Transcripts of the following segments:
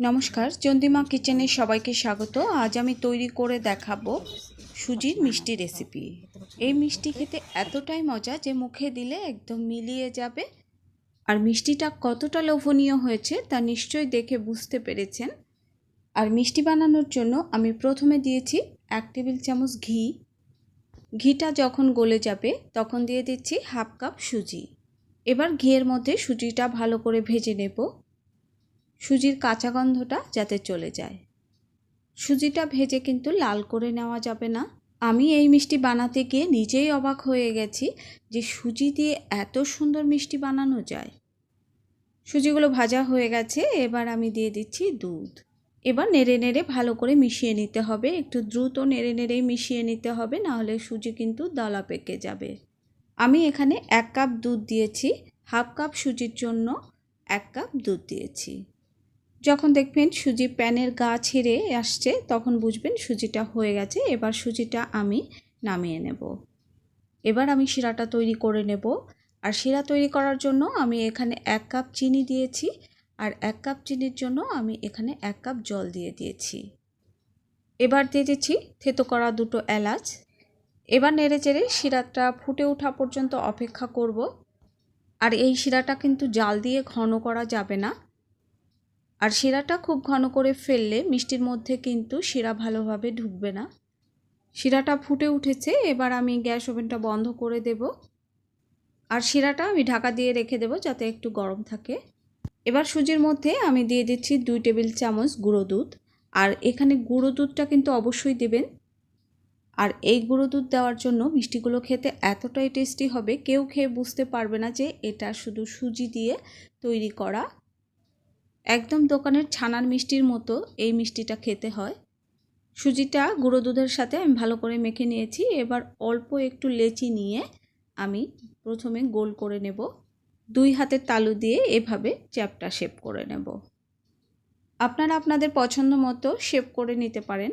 নমস্কার, চন্দিমা কিচেনে সবাইকে স্বাগত। আজ আমি তৈরি করে দেখাবো সুজির মিষ্টি রেসিপি। এই মিষ্টি খেতে এতটাই মজা যে মুখে দিলে একদম মিলিয়ে যাবে। আর মিষ্টিটা কতটা লোভনীয় হয়েছে তা নিশ্চয়ই দেখে বুঝতে পেরেছেন। আর মিষ্টি বানানোর জন্য আমি প্রথমে দিয়েছি এক টেবিল চামচ ঘি। ঘিটা যখন গলে যাবে, তখন দিয়ে দিচ্ছি হাফ কাপ সুজি। এবার ঘিয়ের মধ্যে সুজিটা ভালো করে ভেজে নেব। সুজির কাঁচা গন্ধটা যাতে চলে যায়। সুজিটা ভেজে কিন্তু লাল করে নেওয়া যাবে না। আমি এই মিষ্টি বানাতে গিয়ে নিজেই অবাক হয়ে গেছি যে সুজি দিয়ে এত সুন্দর মিষ্টি বানানো যায়। সুজিগুলো ভাজা হয়ে গেছে, এবার আমি দিয়ে দিচ্ছি দুধ। এবার নেড়ে নেড়ে ভালো করে মিশিয়ে নিতে হবে। একটু দ্রুত নেড়ে নেড়েই মিশিয়ে নিতে হবে, নাহলে সুজি কিন্তু দলা পেকে যাবে। আমি এখানে এক কাপ দুধ দিয়েছি। হাফ কাপ সুজির জন্য এক কাপ দুধ দিয়েছি। যখন দেখবেন সুজি প্যানের গা ছেড়ে আসছে, তখন বুঝবেন সুজিটা হয়ে গেছে। এবার সুজিটা আমি নামিয়ে নেব। এবার আমি শিরাটা তৈরি করে নেব। আর শিরা তৈরি করার জন্য আমি এখানে এক কাপ চিনি দিয়েছি। আর এক কাপ চিনির জন্য আমি এখানে এক কাপ জল দিয়ে দিয়েছি। এবার দিয়ে দিচ্ছি থেতো করা দুটো এলাচ। এবার নেড়ে চেড়ে শিরাটা ফুটে ওঠা পর্যন্ত অপেক্ষা করব। আর এই শিরাটা কিন্তু জাল দিয়ে ঘন করা যাবে না। আর শিরাটা খুব ঘন করে ফেললে মিষ্টির মধ্যে কিন্তু শিরা ভালোভাবে ঢুকবে না। শিরাটা ফুটে উঠেছে, এবার আমি গ্যাস ওভেনটা বন্ধ করে দেব। আর শিরাটা আমি ঢাকা দিয়ে রেখে দেব যাতে একটু গরম থাকে। এবার সুজির মধ্যে আমি দিয়ে দিচ্ছি দুই টেবিল চামচ গুঁড়ো দুধ। আর এখানে গুঁড়ো দুধটা কিন্তু অবশ্যই দেবেন। আর এই গুঁড়ো দুধ দেওয়ার জন্য মিষ্টিগুলো খেতে এতটাই টেস্টি হবে, কেউ খেয়ে বুঝতে পারবে না যে এটা শুধু সুজি দিয়ে তৈরি করা। একদম দোকানের ছানার মিষ্টির মতো এই মিষ্টিটা খেতে হয়। সুজিটা, গুঁড়ো দুধের সাথে আমি ভালো করে মেখে নিয়েছি। এবার অল্প একটু লেচি নিয়ে আমি প্রথমে গোল করে নেব। দুই হাতের তালু দিয়ে এভাবে চ্যাপটা শেপ করে নেব। আপনারা আপনাদের পছন্দ মতো শেপ করে নিতে পারেন।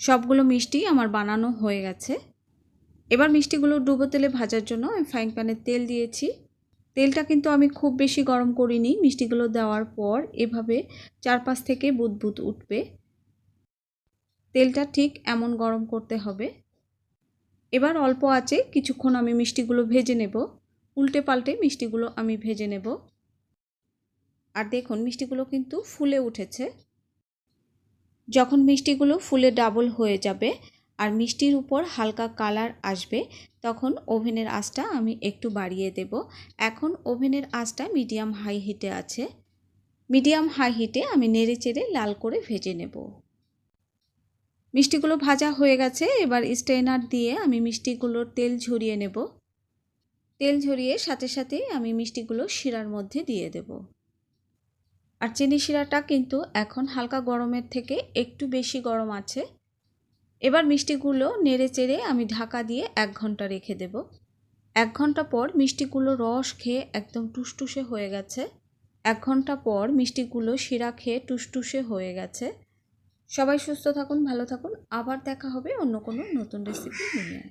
সবগুলো মিষ্টি আমার বানানো হয়ে গেছে। এবার মিষ্টিগুলো ডুবো তেলে ভাজার জন্য আমি ফ্রাইং প্যানে তেল দিয়েছি। তেলটা কিন্তু আমি খুব বেশি গরম করিনি। মিষ্টিগুলো দেওয়ার পর এভাবে চারপাশ থেকে বুদবুদ উঠবে। তেলটা ঠিক এমন গরম করতে হবে। এবার অল্প আছে কিছুক্ষণ আমি মিষ্টিগুলো ভেজে নেব। উল্টে পাল্টে মিষ্টিগুলো আমি ভেজে নেব। আর দেখুন, মিষ্টিগুলো কিন্তু ফুলে উঠেছে। যখন মিষ্টিগুলো ফুলে ডাবল হয়ে যাবে আর মিষ্টির উপর হালকা কালার আসবে, তখন ওভেনের আঁচটা আমি একটু বাড়িয়ে দেব। এখন ওভেনের আঁচটা মিডিয়াম হাই হিটে আছে। মিডিয়াম হাই হিটে আমি নেড়ে চেড়ে লাল করে ভেজে নেব। মিষ্টিগুলো ভাজা হয়ে গেছে, এবার স্ট্রেনার দিয়ে আমি মিষ্টিগুলোর তেল ঝরিয়ে নেব। তেল ঝরিয়ে সাথে সাথেই আমি মিষ্টিগুলো শিরার মধ্যে দিয়ে দেব। আর চিনি শিরাটা কিন্তু এখন হালকা গরমের থেকে একটু বেশি গরম আছে। এবার মিষ্টিগুলো নেড়ে চেড়ে আমি ঢাকা দিয়ে এক ঘণ্টা রেখে দেব। এক ঘণ্টা পর মিষ্টিগুলো রস খেয়ে একদম টুসটুসে হয়ে গেছে। এক ঘণ্টা পর মিষ্টিগুলো শিরা খেয়ে টুসটুসে হয়ে গেছে। সবাই সুস্থ থাকুন, ভালো থাকুন। আবার দেখা হবে অন্য কোনো নতুন রেসিপি নিয়ে।